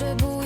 potrzebuję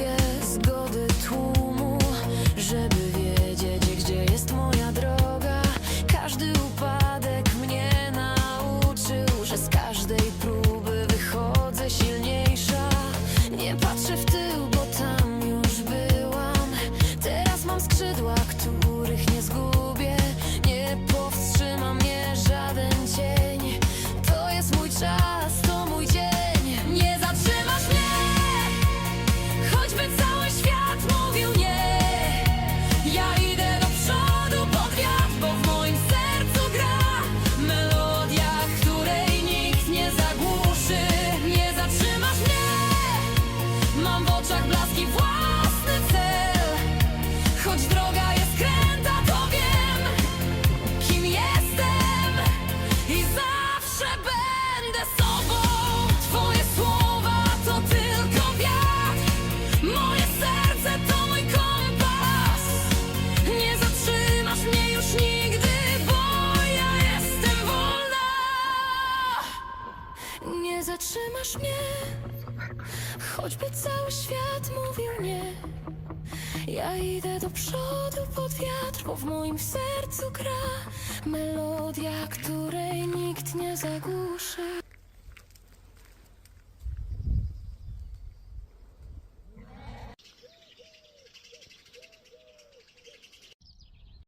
Nie zatrzymasz mnie. Choćby cały świat mówił nie. Ja idę do przodu pod wiatr Bo w moim sercu gra Melodia, której nikt nie zagłuszy.